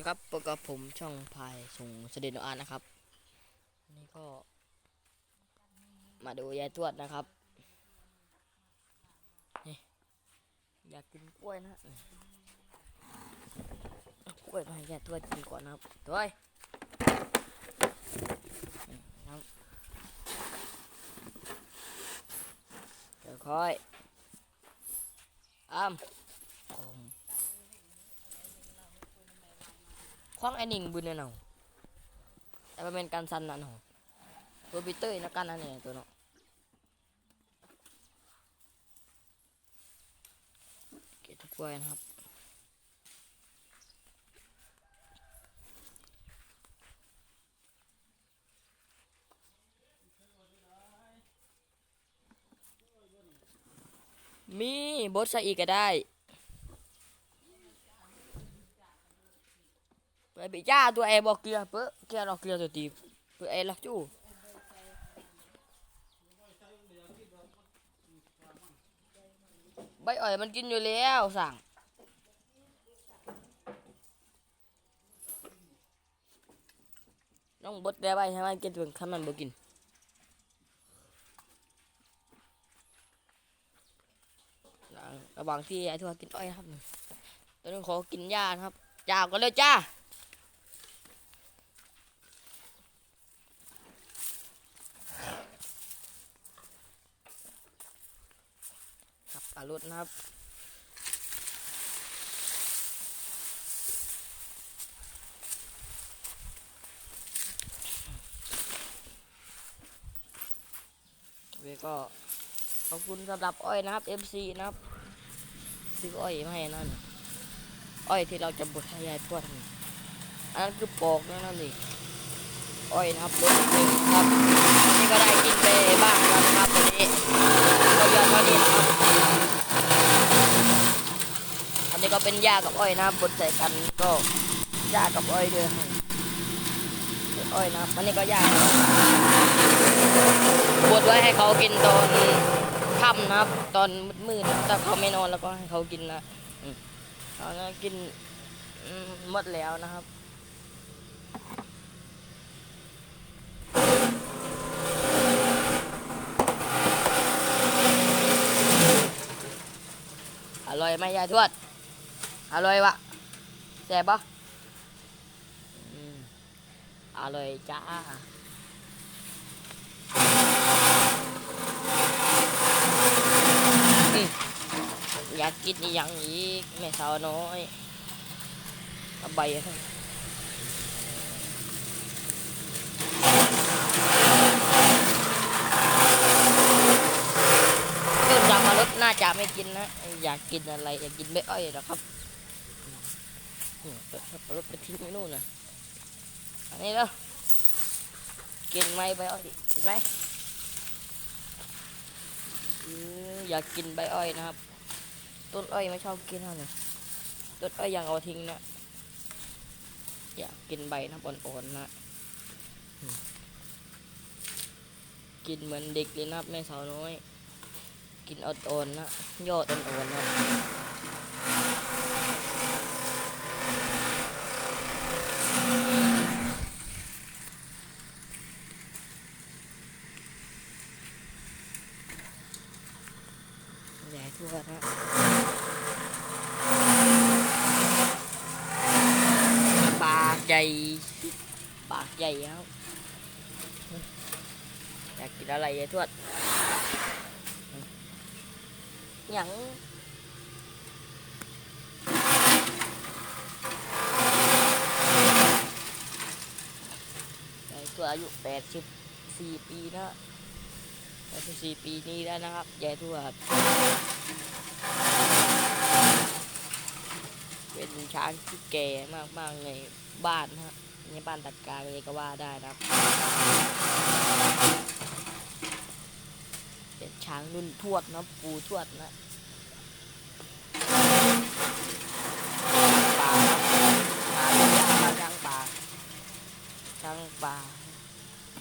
ดีครับพบกับผมช่องพายส่งเสด็จนอานะครับ นี่ก็ มาดูยายทวดนะครับ นี่ อยากกินกล้วยนะกล้วยมาให้ยายทวดกินก่อนนะครับดนี่นะครับค่อยๆอ้ำอม คว้างไอหนิงบุญเนี่ยเนาะแต่เป็นการสันนั่นหรอตัวปีเตอร์นะกันนั่นเองตัวเนาะเก็บกล้วยนะครับมีบดใส่อีกก็ได้ bị cha tụi em bỏ kia bữa kia nó kia rồi tìm tụi em là chú bây ở mình kinh rồi léo sẵn nó bớt ra bay hai anh kia thường khăn mình bữa kinh ระหว่างที่ไอ้ทัวกินอ้อยนะครับตอนนี้ขอกินหญ้านะครับจ้าก็เลยจ้าับปลาลุดนะครับเวก็ขอบคุณสำหรับอ้อยนะครับ MC นะครับ ซื้ออ้อยมาให้นั่นอ้อยที่เราจะบดให้ยายทวดนี่อันนั้นคือปอกนั่นนี่อ้อยนะครับรถหนึ่งครับนนี้ก็ได้กินไปบ้างแล้วนะครับวันนี้ก็ยอดเท่านี้นะครับ อันนี้ก็ เป็นหญ้ากับอ้อยนะบดใส่กันก็หญ้ากับอ้อยด้วยนะครับเป็นอ้อยนะอันนี้ก็หญ้าบดไว้ให้เขากินตอนค่ำนะครับ ตอนมืดๆถ้าเขาไม่นอนแล้วก็ให้เขากินนะตอนนั้กินอืมหมดแล้วนะครับอร่อยไหมยายทวด อร่อยวะแซ่บปะอร่อยจ้าอยากกินอหย่างอีกแม่สาวน้อยเอาใบให้เครื่องดำมารถน่าจะไม่กินนะ อยากกินอะไร อยากกินไม่อ้อยหรอครับ เปิดสับปะรดไปทิ้งไว้นู่นนะอันนี้แล้วกินไหมใบอ้อยดิกินไหมอยากกินใบอ้อยนะครับ ต้นอ้อยไม่ชอบกินเท่าไหร่ต้นอ้อยยังเอาทิ้งนะ อยากกินใบนะอ่อนๆนะ กินเหมือนเด็กเลยนะแม่สาวน้อย กินอ่อนๆนะยอดอ่อนๆนะใหญ่ทั่ วนะปากใหญ่ ปากใหญ่ครับอยากกินอะไรยายทวดหยังยายตัวอายุแปดสิบสี่ปีนะแปดสิบสี่ปีนี้แล้วนะครับยายทวดเป็นช้างที่แก่มากๆในบ้านนะฮะในบ้านตัดกลางเลยก็ว่าได้นะครับเป็นช้างรุ่นทวดนะปูทวดนะป่าป่าเป็นยาช้างป่าช้างป่า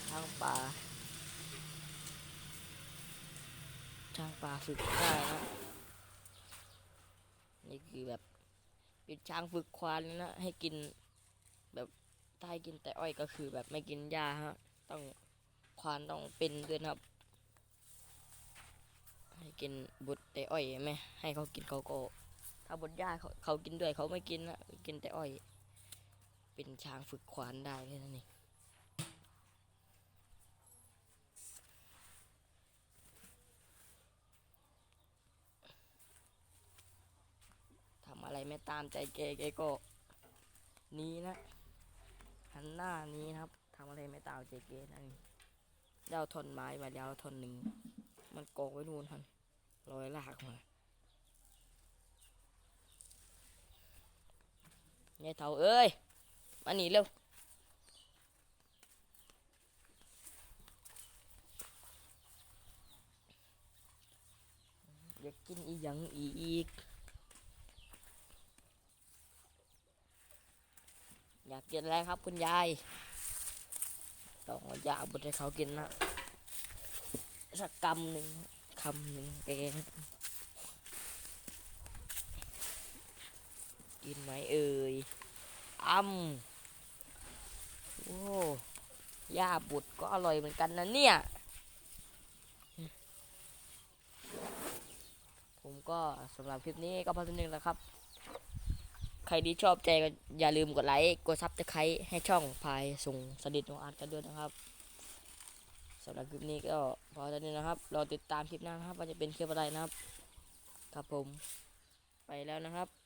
ช้างป่าช้างป่าฝึกได้นะนี่คือแบบ เป็นช้างฝึกควานนะให้กินแบบถ้าให้กินแต่อ้อยก็คือแบบไม่กินหญ้าฮะ ต้องควานต้องเป็นด้วยนะครับ ให้กินบุตรแต่อ้อยไหมให้เขากินเขาก็ถ้าบดหญ้าเขาเขากินด้วยเขาไม่กินนะกินแต่อ้อย เป็นช้างฝึกควานได้แค่นั้นเองทำอะ ไม่ตามใจแกแกก็นี้นะหันหน้านี้นะครับทำอะไรไม่ตามใจแกนั่นเองเดาทนไม้มาแล้วทนหนึ่ง มันโกงไว้นู่นทันลอยลากมาไงเท่าเอ้ยมาหนีเร็วอยากกินอีหยังอีก อยากกินอะไรครับคุณยาย ต้องอยาบุตรให้เขากินนะสักกำหนึ่งคำหนึ่งแกงกินไหมเอ่ยอ้ำโอ้ย่าบุตรก็อร่อยเหมือนกันนะเนี่ย ผมก็สำหรับคลิปนี้ก็พอสมนึงแล้วครับ ใครที่ชอบใจก็อย่าลืมกดไลค์กดซับสไครต์ให้ช่องพายส่งสดิตของอาร์ตกันด้วยนะครับสำหรับคลิปนี้ก็พอเท่านี้นะครับรอติดตามคลิปหน้านะครับว่าจะเป็นคลิปอะไรนะครับ ครับผมไปแล้วนะครับ